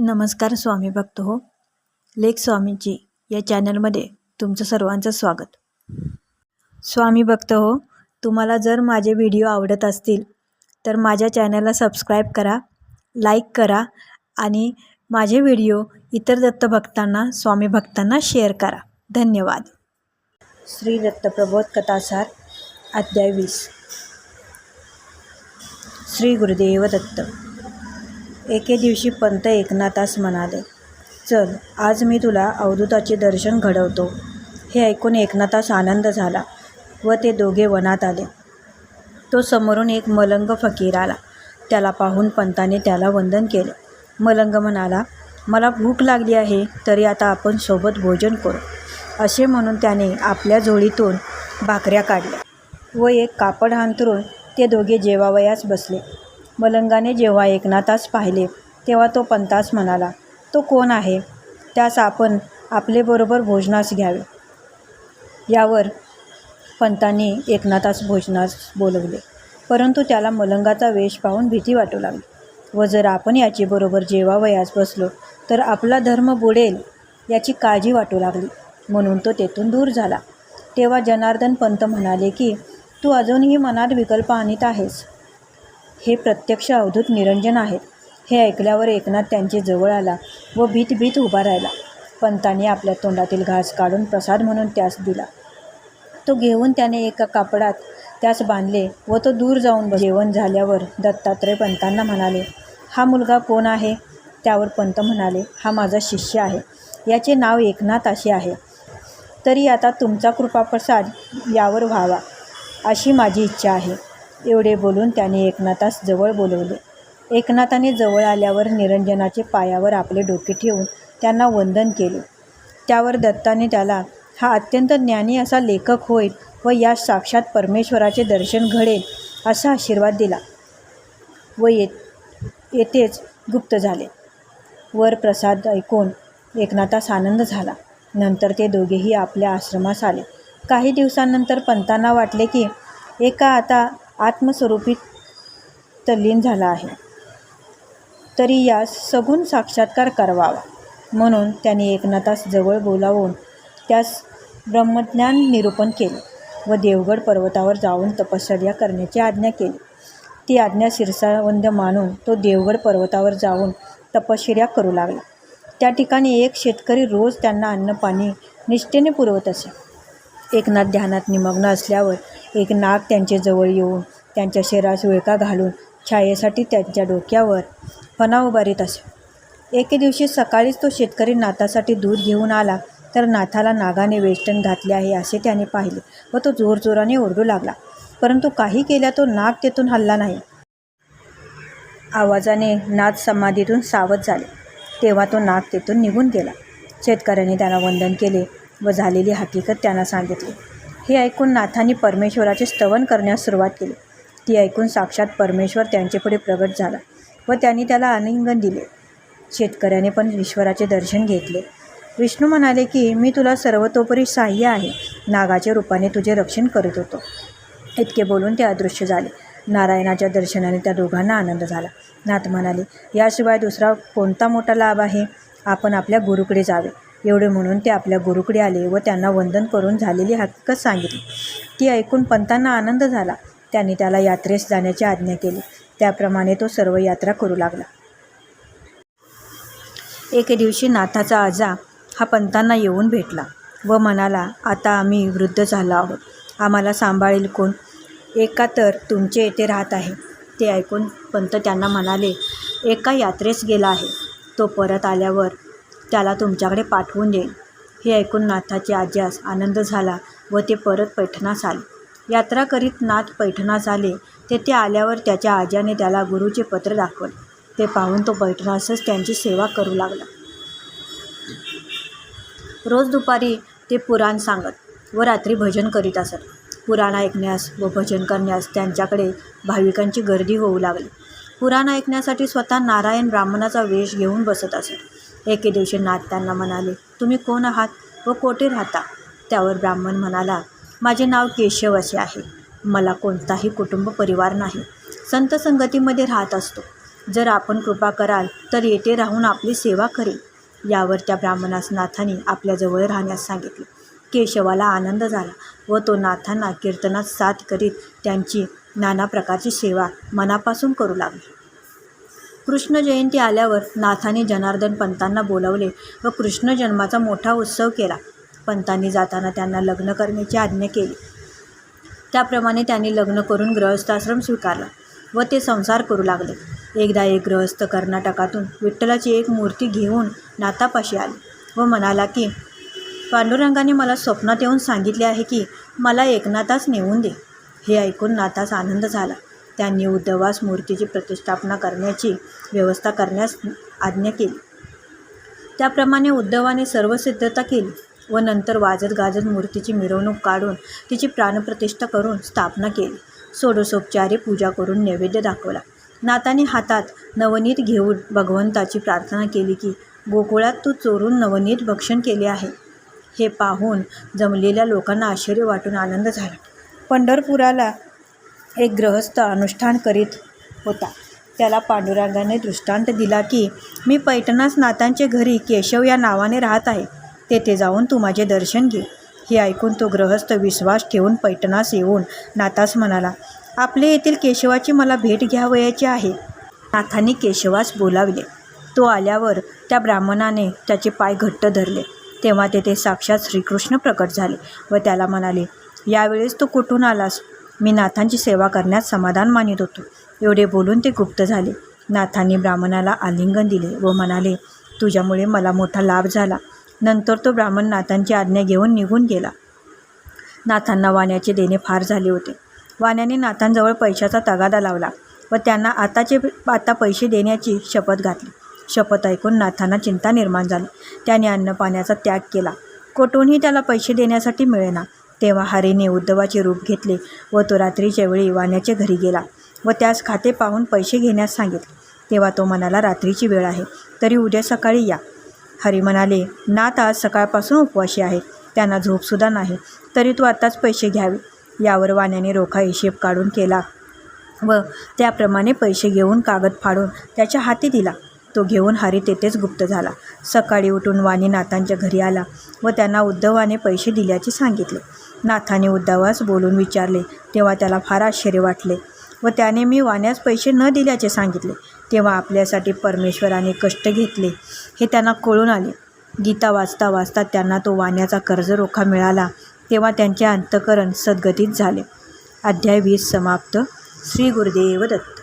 नमस्कार स्वामी भक्त हो. लेख स्वामींची या चॅनलमध्ये तुमचं सर्वांचं स्वागत. स्वामी भक्त हो तुम्हाला जर माझे व्हिडिओ आवडत असतील तर माझ्या चॅनलला सबस्क्राईब करा लाईक करा आणि माझे व्हिडिओ इतर दत्तभक्तांना स्वामी भक्तांना शेअर करा. धन्यवाद. श्री दत्तप्रबोध कथासार अध्याय वीस. श्री गुरुदेव दत्त. एके दिवशी पंत एकनाथास म्हणाले चल आज मी तुला अवधूताचे दर्शन घडवतो. हे ऐकून एकनाथास आनंद झाला व ते दोघे वनात आले. तो समोरून एक मलंग फकीर आला. त्याला पाहून पंताने त्याला वंदन केले. मलंग म्हणाला मला भूक लागली आहे तरी आता आपण सोबत भोजन करू. असे म्हणून त्याने आपल्या झोळीतून भाकऱ्या काढल्या व एक कापड अंथरून ते दोघे जेवावयास बसले. मलंगाने जेव्हा एकनाथास पाहिले तेव्हा तो पंतास म्हणाला तो कोण आहे? त्यास आपण आपलेबरोबर भोजनास घ्यावे. यावर पंतांनी एकनाथास भोजनास बोलवले परंतु त्याला मलंगाचा वेश पाहून भीती वाटू लागली. व जर आपण याचीबरोबर जेवावयास बसलो तर आपला धर्म बुडेल याची काळजी वाटू लागली. म्हणून तो तेथून दूर झाला. तेव्हा जनार्दन पंत म्हणाले की तू अजूनही मनात विकल्प आणीत आहेस. हे प्रत्यक्ष अवधूत निरंजन आहेत. हे ऐकल्यावर एकनाथ त्यांचे जवळ आला व भीत भीत उभा राहिला. पंताने आपल्या तोंडातील घास काढून प्रसाद म्हणून त्यास दिला. तो घेऊन त्याने एका कापडात त्यास बांधले व तो दूर जाऊन जेवण झाल्यावर दत्तात्रय पंतांना म्हणाले हा मुलगा कोण आहे? त्यावर पंत म्हणाले हा माझा शिष्य आहे. याचे नाव एकनाथ असे आहे. तरी आता तुमचा कृपाप्रसाद यावर व्हावा अशी माझी इच्छा आहे. एवढे बोलून त्याने एकनाथास जवळ बोलवले. एकनाथाने जवळ आल्यावर निरंजनाचे पायावर आपले डोके ठेवून त्यांना वंदन केले. त्यावर दत्ताने त्याला हा अत्यंत ज्ञानी असा लेखक होईल व या साक्षात परमेश्वराचे दर्शन घडेल असा आशीर्वाद दिला व ये येथेच गुप्त झाले. वर प्रसाद ऐकून एकनाथास आनंद झाला. नंतर ते दोघेही आपल्या आश्रमास आले. काही दिवसांनंतर पंतांना वाटले की एका आता आत्मस्वरूपी तल्लीन झाला आहे. तरी यास सगुण साक्षात्कार करावा म्हणून त्याने एकनाथास जवळ बोलावून त्यास ब्रह्मज्ञान निरूपण केले व देवगड पर्वतावर जाऊन तपश्चर्या करण्याची आज्ञा केली. ती आज्ञा शिरसावंद मानून तो देवगड पर्वतावर जाऊन तपश्चर्या करू लागला. त्या ठिकाणी एक शेतकरी रोज त्यांना अन्नपाणी निष्ठेने पुरवत असे. एकनाथ ध्यानात निमग्न असल्यावर एक नाग त्यांचे जवळ येऊन त्यांच्या शरीरास विळका घालून छायेसाठी त्यांच्या डोक्यावर फणा उभारीत असे. एके दिवशी सकाळीच तो शेतकरी नाथासाठी दूध घेऊन आला तर नाथाला नागाने वेष्टन घातले आहे असे त्याने पाहिले व तो जोरजोराने ओरडू लागला. परंतु काही केल्या तो नाग तेथून हल्ला नाही. आवाजाने नाथ समाधीतून सावध झाले. तेव्हा तो नाग तेथून निघून गेला. शेतकऱ्याने त्याला वंदन केले व झालेली हकीकत त्यांना सांगितली. हे ऐकून नाथांनी परमेश्वराचे स्तवन करण्यास सुरुवात केली. ती ऐकून साक्षात परमेश्वर त्यांच्यापुढे प्रगट झाला व त्यांनी त्याला आलिंगन दिले. शेतकऱ्याने पण ईश्वराचे दर्शन घेतले. विष्णू म्हणाले की मी तुला सर्वतोपरी सहाय्य आहे. नागाच्या रूपाने तुझे रक्षण करत होतो. इतके बोलून ते अदृश्य झाले. नारायणाच्या दर्शनाने त्या दोघांना आनंद झाला. नाथ म्हणाले याशिवाय दुसरा कोणता मोठा लाभ आहे? आपण आपल्या गुरुकडे जावे. एवढे म्हणून ते आपल्या गुरुकडे आले व त्यांना वंदन करून झालेली हकीकत सांगितली. ती ऐकून पंतांना आनंद झाला. त्यांनी त्याला यात्रेस जाण्याची आज्ञा केली. त्याप्रमाणे तो सर्व यात्रा करू लागला. एके दिवशी नाथाचा आजा हा पंतांना येऊन भेटला व म्हणाला आता आम्ही वृद्ध झालो आहोत. आम्हाला सांभाळेल कोण? एका तर तुमचे येथे राहत आहे. ते ऐकून पंत त्यांना म्हणाले एका यात्रेस गेला आहे. तो परत आल्यावर त्याला तुमच्याकडे पाठवून देईल हे ऐकून नाथाचे आज्यास आनंद झाला व ते परत पैठणास आले. यात्रा करीत नाथ पैठणास आले. तेथे आल्यावर त्याच्या आज्याने त्याला गुरुचे पत्र दाखवले. ते पाहून तो पैठणासच त्यांची सेवा करू लागला. रोज दुपारी ते पुराण सांगत व रात्री भजन करीत असत. पुराण ऐकण्यास व भजन करण्यास त्यांच्याकडे भाविकांची गर्दी होऊ लागली. पुराण ऐकण्यासाठी स्वतः नारायण ब्राह्मणाचा वेश घेऊन बसत असत. एके दिवशी नाथ त्यांना म्हणाले तुम्ही कोण आहात व कोठे राहता? त्यावर ब्राह्मण म्हणाला माझे नाव केशव असे आहे. मला कोणताही कुटुंब परिवार नाही. संत संगतीमध्ये राहत असतो. जर आपण कृपा कराल तर येथे राहून आपली सेवा करेल यावर त्या ब्राह्मणास नाथाने आपल्याजवळ राहण्यास सांगितले. केशवाला आनंद झाला व तो नाथांना कीर्तनात साथ करीत त्यांची नाना प्रकारची सेवा मनापासून करू लागली. कृष्ण जयंती आल्यावर नाथाने जनार्दन पंतांना बोलावले व कृष्ण जन्माचा मोठा उत्सव केला. पंतांनी जाताना त्यांना लग्न करण्याची आज्ञा केली. त्याप्रमाणे त्यांनी लग्न करून ग्रहस्थाश्रम स्वीकारला व ते संसार करू लागले. एकदा एक गृहस्थ कर्नाटकातून विठ्ठलाची एक मूर्ती घेऊन नाथापाशी आले व म्हणाला की पांडुरंगाने मला स्वप्नात येऊन सांगितले आहे की मला एकनाथास नेऊन दे. हे ऐकून नाथास आनंद झाला. त्यांनी उद्धवास मूर्तीची प्रतिष्ठापना करण्याची व्यवस्था करण्यास आज्ञा केली. त्याप्रमाणे उद्धवाने सर्व सिद्धता केली व नंतर वाजत गाजत मूर्तीची मिरवणूक काढून तिची प्राणप्रतिष्ठा करून स्थापना केली. षोडशोपचारे पूजा करून नैवेद्य दाखवला. नाताने हातात नवनीत घेऊन भगवंताची प्रार्थना केली की गोकुळात तू चोरून नवनीत भक्षण केले आहे हे पाहून जमलेल्या लोकांना आश्चर्य वाटून आनंद झाला. पंढरपुराला एक ग्रहस्थ अनुष्ठान करीत होता. त्याला पांडुरंगाने दृष्टांत दिला की मी पैठणास नातांचे घरी केशव या नावाने राहत आहे. तेथे जाऊन तू माझे दर्शन घे. हे ऐकून तो ग्रहस्थ विश्वास ठेवून पैठणास येऊन नाथास म्हणाला आपले येथील केशवाची मला भेट घ्यावयाची आहे. नाथांनी केशवास बोलावले. तो आल्यावर त्या ब्राह्मणाने त्याचे पाय घट्ट धरले. तेव्हा तेथे साक्षात श्रीकृष्ण प्रकट झाले व त्याला म्हणाले यावेळेस तू कुठून आलास? मी नाथांची सेवा करण्यात समाधान मानित होतो. एवढे बोलून ते गुप्त झाले. नाथांनी ब्राह्मणाला आलिंगन दिले व म्हणाले तुझ्यामुळे मला मोठा लाभ झाला. नंतर तो ब्राह्मण नाथांची आज्ञा घेऊन निघून गेला. नाथांना वाण्याचे देणे फार झाले होते. वाण्याने नाथांजवळ पैशाचा तगादा लावला व त्यांना आताचे आता पैसे देण्याची शपथ घातली. शपथ ऐकून नाथांना चिंता निर्माण झाली. त्याने अन्नपाण्याचा त्याग केला. कोठूनही त्याला पैसे देण्यासाठी मिळेना. तेव्हा हरीने उद्धवाचे रूप घेतले व तो रात्रीच्या वेळी वाण्याच्या घरी गेला व त्यास खाते पाहून पैसे घेण्यास सांगितले. तेव्हा तो म्हणाला रात्रीची वेळ आहे तरी उद्या सकाळी या. हरी म्हणाले नाथ आज सकाळपासून उपवाशी आहे त्यांना झोपसुद्धा नाही तरी तू आत्ताच पैसे घ्यावे. यावर वाण्याने रोखा हिशेब काढून केला व त्याप्रमाणे पैसे घेऊन कागद फाडून त्याच्या हाती दिला. तो घेऊन हरी तेथेच गुप्त झाला. सकाळी उठून वाणी नाथांच्या घरी आला व त्यांना उद्धवाने पैसे दिल्याचे सांगितले. नाथाने उद्धवास बोलून विचारले. तेव्हा त्याला फार आश्चर्य वाटले व त्याने मी वाण्यास पैसे न दिल्याचे सांगितले. तेव्हा आपल्यासाठी परमेश्वराने कष्ट घेतले. हे त्यांना कळून आले. गीता वाचता वाचता त्यांना तो वाण्याचा कर्जरोखा मिळाला. तेव्हा त्यांचे अंतकरण सद्गतीत झाले. अध्याय वीस समाप्त. श्री गुरुदेव दत्त.